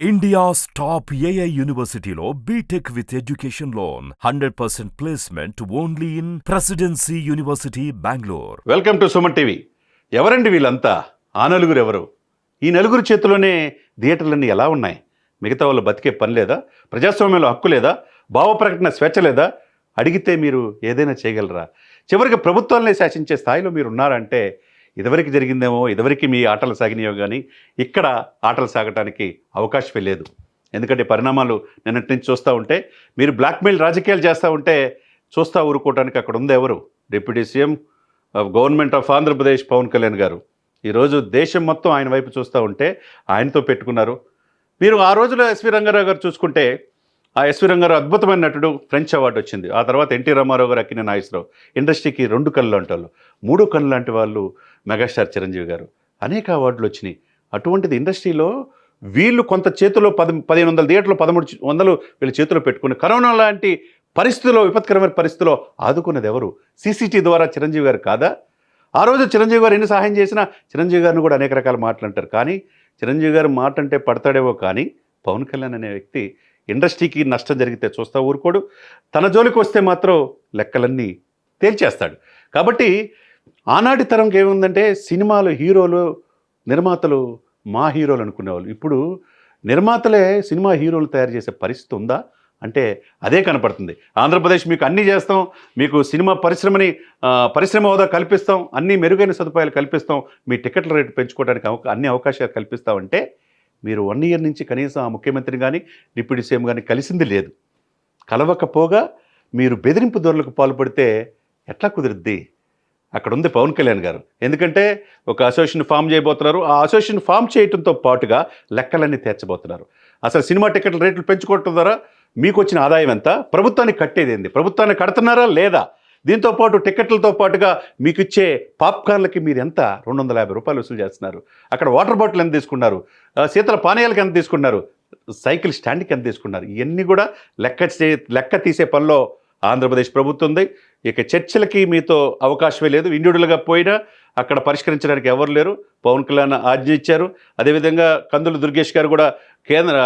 India's top AI యూనివర్సిటీలో BTech with education loan hundred percent placement only in presidency university Bengaluru welcome to Suman TV ఎవరండి వీళ్ళంతా? ఆ నలుగురు ఎవరు? ఈ నలుగురు చేతిలోనే థియేటర్లన్నీ ఎలా ఉన్నాయి? మిగతా వాళ్ళు బతికే పని లేదా? ప్రజాస్వామ్యంలో హక్కు లేదా? భావ ప్రకటన స్వేచ్ఛ లేదా? అడిగితే మీరు ఏదైనా చేయగలరా? చివరికి ప్రభుత్వాలనే శాసించే స్థాయిలో మీరు ఉన్నారంటే ఇదివరకు జరిగిందేమో ఇదివరకు మీ ఆటలు సాగినాయో కానీ ఇక్కడ ఆటలు సాగటానికి అవకాశమే లేదు. ఎందుకంటే పరిణామాలు నిన్నటి నుంచి చూస్తూ ఉంటే మీరు బ్లాక్మెయిల్ రాజకీయాలు చేస్తూ ఉంటే చూస్తూ ఊరుకోవడానికి అక్కడ ఉంది ఎవరు? Deputy CM government of Andhra Pradesh Pawan Kalyan గారు. ఈరోజు దేశం మొత్తం ఆయన వైపు చూస్తూ ఉంటే ఆయనతో పెట్టుకున్నారు. మీరు ఆ రోజులో ఎస్వి రంగారావు గారు చూసుకుంటే ఆ ఎస్వి రంగారావు అద్భుతమైన నటుడు ఫ్రెంచ్ అవార్డు వచ్చింది. ఆ తర్వాత ఎన్టీ రామారావు గారు అక్కిన నాగేశ్వరరావు. ఇండస్ట్రీకి రెండు కళ్ళు లాంటి వాళ్ళు మూడు కళ్ళు లాంటి వాళ్ళు మెగాస్టార్ చిరంజీవి గారు. అనేక అవార్డులు వచ్చినాయి. అటువంటిది ఇండస్ట్రీలో వీళ్ళు కొంత చేతిలో పది పదిహేను వందల థియేటర్లు పదమూడు వందలు వీళ్ళ చేతిలో పెట్టుకుని కరోనా లాంటి పరిస్థితిలో విపత్కరమైన పరిస్థితిలో ఆదుకున్నది ఎవరు? సీసీటీ ద్వారా చిరంజీవి గారు కాదా? ఆ రోజు చిరంజీవి గారు ఎన్ని సహాయం చేసినా చిరంజీవి గారిని కూడా అనేక రకాల మాటలు అంటారు. కానీ చిరంజీవి గారు మాట అంటే పడతాడేవో కానీ పవన్ కళ్యాణ్ అనే వ్యక్తి ఇండస్ట్రీకి నష్టం జరిగితే చూస్తా ఊరుకోడు. తన జోలికి వస్తే మాత్రం లెక్కలన్నీ తేల్చేస్తాడు. కాబట్టి ఆనాటి తరంకి ఏముందంటే సినిమాలు హీరోలు నిర్మాతలు మా హీరోలు అనుకునేవాళ్ళు. ఇప్పుడు నిర్మాతలే సినిమా హీరోలు తయారు చేసే పరిస్థితి ఉందా? అంటే అదే కనపడుతుంది. ఆంధ్రప్రదేశ్ మీకు అన్నీ చేస్తాం మీకు సినిమా పరిశ్రమని పరిశ్రమ హోదా కల్పిస్తాం అన్ని మెరుగైన సదుపాయాలు కల్పిస్తాం మీ టికెట్ల రేటు పెంచుకోవడానికి అవకా అన్ని అవకాశాలు కల్పిస్తామంటే మీరు వన్ ఇయర్ నుంచి కనీసం ఆ ముఖ్యమంత్రిని కానీ డిప్యూటీ సీఎం కానీ కలిసింది లేదు. కలవకపోగా మీరు బెదిరింపు ధోరణులకు పాల్పడితే ఎట్లా కుదురుద్ది? అక్కడ ఉంది పవన్ కళ్యాణ్ గారు. ఎందుకంటే ఒక అసోసియేషన్ ఫామ్ చేయబోతున్నారు. ఆ అసోసియేషన్ ఫామ్ చేయడంతో పాటుగా లెక్కలన్నీ తీర్చబోతున్నారు. అసలు సినిమా టికెట్ల రేట్లు పెంచుకోవటం ద్వారా మీకు వచ్చిన ఆదాయం ఎంత? ప్రభుత్వానికి కట్టేది ఏంది? ప్రభుత్వాన్ని కడుతున్నారా లేదా? దీంతో పాటు టికెట్లతో పాటుగా మీకు ఇచ్చే పాప్కార్న్లకి మీరు ఎంత? రెండు వందల యాభై రూపాయలు వసూలు చేస్తున్నారు. అక్కడ వాటర్ బాటిల్ ఎంత తీసుకున్నారు? శీతల పానీయాలకి ఎంత తీసుకున్నారు? సైకిల్ స్టాండ్కి ఎంత తీసుకున్నారు? ఇవన్నీ కూడా లెక్క చే లెక్క తీసే పనిలో ఆంధ్రప్రదేశ్ ప్రభుత్వం ఉంది ఇక చర్చలకి మీతో అవకాశమే లేదు. ఇండివిడువల్గా పోయినా అక్కడ పరిష్కరించడానికి ఎవరు లేరు. పవన్ కళ్యాణ్ ఆజ్ఞ ఇచ్చారు. అదేవిధంగా కందులు దుర్గేష్ గారు కూడా కేంద్ర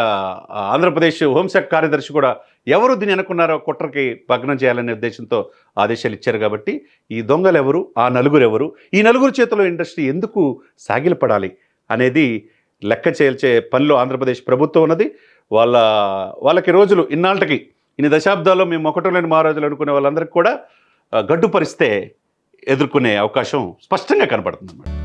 ఆంధ్రప్రదేశ్ హోంశాఖ కార్యదర్శి కూడా ఎవరు దీన్ని అనుకున్నారో కుట్రకి భగ్నం చేయాలనే ఉద్దేశంతో ఆదేశాలు ఇచ్చారు కాబట్టి ఈ దొంగలు ఎవరు ఆ నలుగురు ఎవరు ఈ నలుగురు చేతిలో ఇండస్ట్రీ ఎందుకు సాగిలపడాలి అనేది లెక్క చేల్చే పనిలో ఆంధ్రప్రదేశ్ ప్రభుత్వం ఉన్నది. వాళ్ళ వాళ్ళకి రోజులు ఇన్నాళ్ళకి ఇన్ని దశాబ్దాల్లో మేము ఒకటం లేని మహారాజులు అనుకునే వాళ్ళందరికీ కూడా గడ్డు పరిస్తే ఎదుర్కొనే అవకాశం స్పష్టంగా కనపడుతుంది అన్నమాట